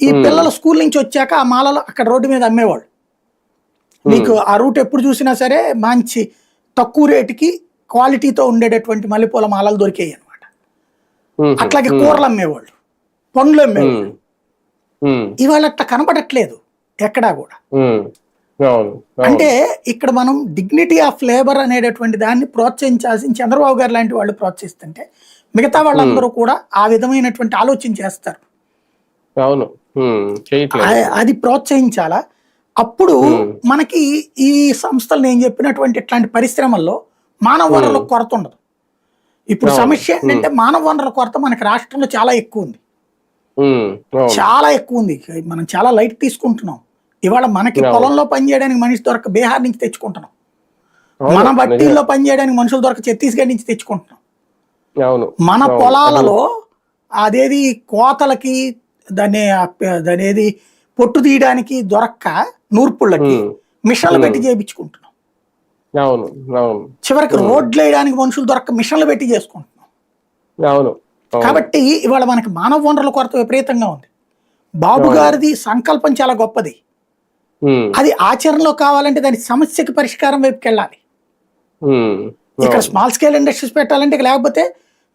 ఈ పిల్లలు స్కూల్ నుంచి వచ్చాక ఆ మాలలు అక్కడ రోడ్డు మీద అమ్మేవాళ్ళు. మీకు ఆ రూట్ ఎప్పుడు చూసినా సరే మంచి తక్కువ రేటుకి క్వాలిటీతో ఉండేటటువంటి మల్లెపూల మాలలు దొరికాయి అనమాట అట్లాగే కూరలు అమ్మేవాళ్ళు. పండ్లు అమ్మేవాళ్ళు. ఇవాళ అట్లా కనబడట్లేదు ఎక్కడా కూడా. అంటే ఇక్కడ మనం డిగ్నిటీ ఆఫ్ లేబర్ అనేటటువంటి దాన్ని ప్రోత్సహించాల్సిన చంద్రబాబు గారు లాంటి వాళ్ళు ప్రోత్సహిస్తుంటే మిగతా వాళ్ళందరూ కూడా ఆ విధమైనటువంటి ఆలోచన చేస్తారు. అవును. అది ప్రోత్సహించాలా? అప్పుడు మనకి ఈ సంస్థలు నేను చెప్పినటువంటి ఇట్లాంటి పరిశ్రమల్లో మానవ వనరుల కొరత ఉండదు. ఇప్పుడు సమస్య ఏంటంటే మానవ వనరుల కొరత మనకి రాష్ట్రంలో చాలా ఎక్కువ ఉంది. చాలా ఎక్కువ ఉంది. మనం చాలా లైట్ తీసుకుంటున్నాం. ఇవాళ మనకి పొలంలో పనిచేయడానికి మనిషి దొరక బీహార్ నుంచి తెచ్చుకుంటున్నాం. మన బట్టీల్లో పనిచేయడానికి మనుషులు దొరక ఛత్తీస్గఢ్ నుంచి తెచ్చుకుంటున్నాం. మన పొలాలలో అదేది కోతలకి దాన్ని దాని ఏది పొట్టు తీయడానికి దొరక్క నూర్పుళ్ళకి మిషన్లు పెట్టి చేయించుకుంటున్నాం అవును అవును. చివరికి రోడ్లు వేయడానికి మనుషులు దొరక్క మిషన్లు పెట్టి చేసుకుంటున్నాం. అవును కాబట్టి ఇవాళ మనకి మానవ వనరుల కొరత విపరీతంగా ఉంది. బాబు గారిది సంకల్పం చాలా గొప్పది. అది ఆచరణలో కావాలంటే దాని సమస్యకి పరిష్కారం వైపుకి వెళ్ళాలి ఇక్కడ స్మాల్ స్కేల్ ఇండస్ట్రీస్ పెట్టాలంటే లేకపోతే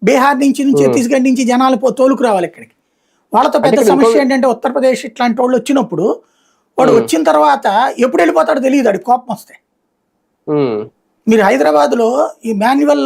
బీహార్ నుంచి నుంచి ఛత్తీస్గఢ్ నుంచి జనాలు తోలుకు రావాలి ఇక్కడికి. వాళ్ళతో పెద్ద సమస్య ఏంటంటే ఉత్తరప్రదేశ్ ఇట్లాంటి వాళ్ళు వచ్చినప్పుడు వాడు వచ్చిన తర్వాత ఎప్పుడు వెళ్ళిపోతాడో తెలియదు వాడి కోపం వస్తే. మీరు హైదరాబాద్లో ఈ మాన్యువల్